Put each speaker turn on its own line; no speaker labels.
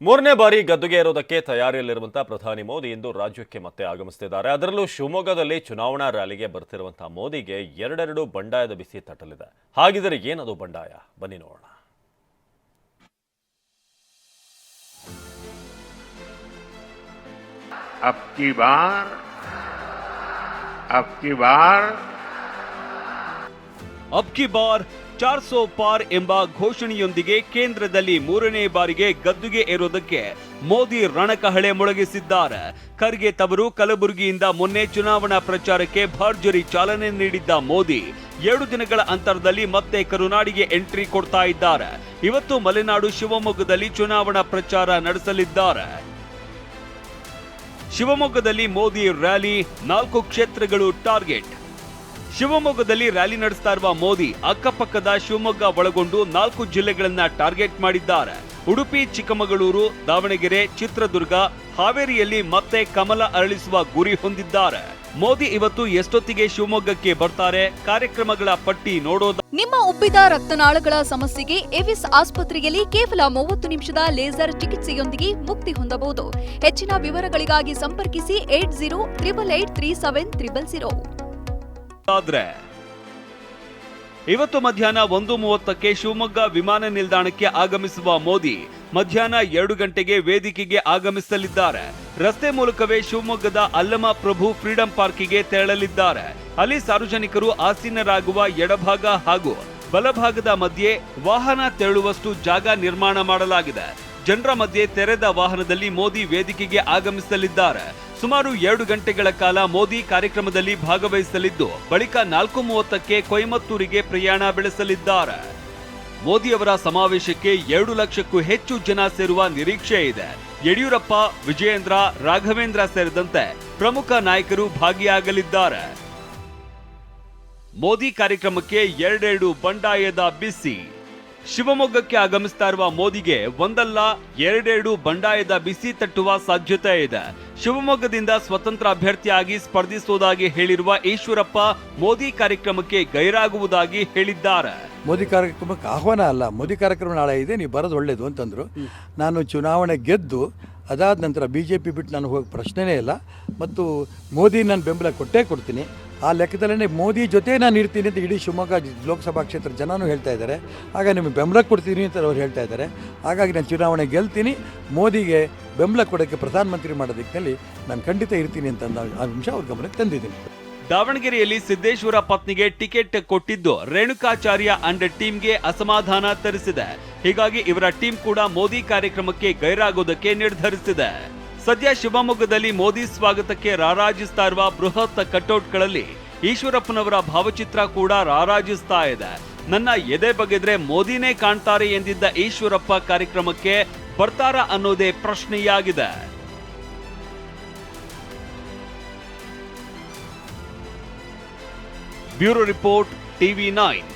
ಮೂರನೇ ಬಾರಿ ಗದ್ದುಗೆ ಏರೋದಕ್ಕೆ ತಯಾರಿಯಲ್ಲಿರುವಂತಹ ಪ್ರಧಾನಿ ಮೋದಿ ಇಂದು ರಾಜ್ಯಕ್ಕೆ ಮತ್ತೆ ಆಗಮಿಸುತ್ತಿದ್ದಾರೆ ಅದರಲ್ಲೂ ಶಿವಮೊಗ್ಗದಲ್ಲಿ ಚುನಾವಣಾ ರ್ಯಾಲಿಗೆ ಬರ್ತಿರುವಂತಹ ಮೋದಿಗೆ ಎರಡೆರಡು ಬಂಡಾಯದ ಬಿಸಿ ತಟ್ಟಲಿದೆ ಹಾಗಿದ್ರೆ ಏನದು ಬಂಡಾಯ ಬನ್ನಿ ನೋಡೋಣ
अब की बार अब की बार
ಅಬ್ ಕಿ ಬಾರ್ ಚಾರ್ ಸೋ ಪಾರ್ ಎಂಬ ಘೋಷಣೆಯೊಂದಿಗೆ ಕೇಂದ್ರದಲ್ಲಿ ಮೂರನೇ ಬಾರಿಗೆ ಗದ್ದುಗೆ ಏರೋದಕ್ಕೆ ಮೋದಿ ರಣಕಹಳೆ ಮೊಳಗಿಸಿದ್ದಾರೆ. ಖರ್ಗೆ ತವರು ಕಲಬುರಗಿಯಿಂದ ಮೊನ್ನೆ ಚುನಾವಣಾ ಪ್ರಚಾರಕ್ಕೆ ಭರ್ಜರಿ ಚಾಲನೆ ನೀಡಿದ್ದ ಮೋದಿ ಎರಡು ದಿನಗಳ ಅಂತರದಲ್ಲಿ ಮತ್ತೆ ಕರುನಾಡಿಗೆ ಎಂಟ್ರಿ ಕೊಡ್ತಾ ಇದ್ದಾರೆ. ಇವತ್ತು ಮಲೆನಾಡು ಶಿವಮೊಗ್ಗದಲ್ಲಿ ಚುನಾವಣಾ ಪ್ರಚಾರ ನಡೆಸಲಿದ್ದಾರೆ. ಶಿವಮೊಗ್ಗದಲ್ಲಿ ಮೋದಿ ರ್ಯಾಲಿ ನಾಲ್ಕು ಕ್ಷೇತ್ರಗಳು ಟಾರ್ಗೆಟ್. ಶಿವಮೊಗ್ಗದಲ್ಲಿ ರ್ಯಾಲಿ ನಡೆಸ್ತಾ ಇರುವ ಮೋದಿ ಅಕ್ಕಪಕ್ಕದ ಶಿವಮೊಗ್ಗ ಒಳಗೊಂಡು ನಾಲ್ಕು ಜಿಲ್ಲೆಗಳನ್ನ ಟಾರ್ಗೆಟ್ ಮಾಡಿದ್ದಾರೆ. ಉಡುಪಿ, ಚಿಕ್ಕಮಗಳೂರು, ದಾವಣಗೆರೆ, ಚಿತ್ರದುರ್ಗ, ಹಾವೇರಿಯಲ್ಲಿ ಮತ್ತೆ ಕಮಲ ಅರಳಿಸುವ ಗುರಿ ಹೊಂದಿದ್ದಾರೆ. ಮೋದಿ ಇವತ್ತು ಎಷ್ಟೊತ್ತಿಗೆ ಶಿವಮೊಗ್ಗಕ್ಕೆ ಬರ್ತಾರೆ? ಕಾರ್ಯಕ್ರಮಗಳ ಪಟ್ಟಿ ನೋಡೋದ
ನಿಮ್ಮ ಉಬ್ಬಿದ ರಕ್ತನಾಳಗಳ ಸಮಸ್ಯೆಗೆ ಎವಿಸ್ ಆಸ್ಪತ್ರೆಯಲ್ಲಿ ಕೇವಲ ಮೂವತ್ತು ನಿಮಿಷದ ಲೇಸರ್ ಚಿಕಿತ್ಸೆಯೊಂದಿಗೆ ಮುಕ್ತಿ ಹೊಂದಬಹುದು. ಹೆಚ್ಚಿನ ವಿವರಗಳಿಗಾಗಿ ಸಂಪರ್ಕಿಸಿ eight zero triple eight three seven triple zero.
ಆದ್ರೆ ಇವತ್ತು ಮಧ್ಯಾಹ್ನ ಒಂದು ಮೂವತ್ತಕ್ಕೆ ಶಿವಮೊಗ್ಗ ವಿಮಾನ ನಿಲ್ದಾಣಕ್ಕೆ ಆಗಮಿಸುವ ಮೋದಿ ಮಧ್ಯಾಹ್ನ ಎರಡು ಗಂಟೆಗೆ ವೇದಿಕೆಗೆ ಆಗಮಿಸಲಿದ್ದಾರೆ. ರಸ್ತೆ ಮೂಲಕವೇ ಶಿವಮೊಗ್ಗದ ಅಲ್ಲಮ ಪ್ರಭು ಫ್ರೀಡಂ ಪಾರ್ಕಿಗೆ ತೆರಳಲಿದ್ದಾರೆ. ಅಲ್ಲಿ ಸಾರ್ವಜನಿಕರು ಆಸೀನರಾಗುವ ಎಡಭಾಗ ಹಾಗೂ ಬಲಭಾಗದ ಮಧ್ಯೆ ವಾಹನ ತೆರಳುವಷ್ಟು ಜಾಗ ನಿರ್ಮಾಣ ಮಾಡಲಾಗಿದೆ. ಜನರ ಮಧ್ಯೆ ತೆರೆದ ವಾಹನದಲ್ಲಿ ಮೋದಿ ವೇದಿಕೆಗೆ ಆಗಮಿಸಲಿದ್ದಾರೆ. ಸುಮಾರು ಎರಡು ಗಂಟೆಗಳ ಕಾಲ ಮೋದಿ ಕಾರ್ಯಕ್ರಮದಲ್ಲಿ ಭಾಗವಹಿಸಲಿದ್ದು, ಬಳಿಕ ನಾಲ್ಕು ಮೂವತ್ತಕ್ಕೆ ಕೊಯಮತ್ತೂರಿಗೆ ಪ್ರಯಾಣ ಬೆಳೆಸಲಿದ್ದಾರೆ. ಮೋದಿಯವರ ಸಮಾವೇಶಕ್ಕೆ ಎರಡು ಲಕ್ಷಕ್ಕೂ ಹೆಚ್ಚು ಜನ ಸೇರುವ ನಿರೀಕ್ಷೆ ಇದೆ. ಯಡಿಯೂರಪ್ಪ, ವಿಜಯೇಂದ್ರ, ರಾಘವೇಂದ್ರ ಸೇರಿದಂತೆ ಪ್ರಮುಖ ನಾಯಕರು ಭಾಗಿಯಾಗಲಿದ್ದಾರೆ. ಮೋದಿ ಕಾರ್ಯಕ್ರಮಕ್ಕೆ ಎರಡೆರಡು ಬಂಡಾಯದ ಬಿಸಿ. ಶಿವಮೊಗ್ಗಕ್ಕೆ ಆಗಮಿಸ್ತಾ ಇರುವ ಮೋದಿಗೆ ಒಂದಲ್ಲ ಎರಡೆರಡು ಬಂಡಾಯದ ಬಿಸಿ ತಟ್ಟುವ ಸಾಧ್ಯತೆ ಇದೆ. ಶಿವಮೊಗ್ಗದಿಂದ ಸ್ವತಂತ್ರ ಅಭ್ಯರ್ಥಿಯಾಗಿ ಸ್ಪರ್ಧಿಸುವುದಾಗಿ ಹೇಳಿರುವ ಈಶ್ವರಪ್ಪ ಮೋದಿ ಕಾರ್ಯಕ್ರಮಕ್ಕೆ ಗೈರಾಗುವುದಾಗಿ ಹೇಳಿದ್ದಾರೆ.
ಮೋದಿ ಕಾರ್ಯಕ್ರಮಕ್ಕೆ ಆಹ್ವಾನ ಅಲ್ಲ ಮೋದಿ ಕಾರ್ಯಕ್ರಮ ನಾಳೆ ಇದೆ ನೀವು ಬರೋದು ಒಳ್ಳೇದು ಅಂತಂದ್ರು. ನಾನು ಚುನಾವಣೆ ಗೆದ್ದು ಅದಾದ ನಂತರ ಬಿ ಜೆ ಪಿ ಬಿಟ್ಟು ನಾನು ಹೋಗಿ ಪ್ರಶ್ನೆನೇ ಇಲ್ಲ. ಮತ್ತು ಮೋದಿ ನಾನು ಬೆಂಬಲ ಕೊಟ್ಟೇ ಕೊಡ್ತೀನಿ. ಆ ಲೆಕ್ಕದಲ್ಲೇ ಮೋದಿ ಜೊತೆ ನಾನು ಇರ್ತೀನಿ ಅಂತ ಇಡೀ ಶಿವಮೊಗ್ಗ ಲೋಕಸಭಾ ಕ್ಷೇತ್ರ ಜನನೂ ಹೇಳ್ತಾ ಇದ್ದಾರೆ. ಆಗ ನಿಮಗೆ ಬೆಂಬಲ ಕೊಡ್ತೀನಿ ಅಂತ ಅವ್ರು ಹೇಳ್ತಾ ಇದ್ದಾರೆ. ಹಾಗಾಗಿ ನಾನು ಚುನಾವಣೆ ಗೆಲ್ತೀನಿ. ಮೋದಿಗೆ ಬೆಂಬಲ ಕೊಡೋಕ್ಕೆ ಪ್ರಧಾನಮಂತ್ರಿ ಮಾಡೋ ದಿಕ್ಕಿನಲ್ಲಿ ನಾನು ಖಂಡಿತ ಇರ್ತೀನಿ ಅಂತ ಅಂಶ ಅವ್ರ ಗಮನಕ್ಕೆ ತಂದಿದ್ದೀನಿ.
ದಾವಣಗೆರೆಯಲ್ಲಿ ಸಿದ್ದೇಶ್ವರ ಪತ್ನಿಗೆ ಟಿಕೆಟ್ ಕೊಟ್ಟಿದ್ದು ರೇಣುಕಾಚಾರ್ಯ ಅಂಡ್ ಟೀಮ್ಗೆ ಅಸಮಾಧಾನ ತರಿಸಿದೆ. ಹೀಗಾಗಿ ಇವರ ಟೀಮ್ ಕೂಡ ಮೋದಿ ಕಾರ್ಯಕ್ರಮಕ್ಕೆ ಗೈರಾಗೋದಕ್ಕೆ ನಿರ್ಧರಿಸಿದೆ. ಸದ್ಯ ಶಿವಮೊಗ್ಗದಲ್ಲಿ ಮೋದಿ ಸ್ವಾಗತಕ್ಕೆ ರಾರಾಜಿಸ್ತಾ ಇರುವ ಬೃಹತ್ ಕಟೌಟ್ಗಳಲ್ಲಿ ಈಶ್ವರಪ್ಪನವರ ಭಾವಚಿತ್ರ ಕೂಡ ರಾರಾಜಿಸ್ತಾ ಇದೆ. ನನ್ನ ಎದೆ ಬಗೆದ್ರೆ ಮೋದಿನೇ ಕಾಣ್ತಾರೆ ಎಂದಿದ್ದ ಈಶ್ವರಪ್ಪ ಕಾರ್ಯಕ್ರಮಕ್ಕೆ ಬರ್ತಾರ ಅನ್ನೋದೇ ಪ್ರಶ್ನೆಯಾಗಿದೆ. Bureau report, TV nine.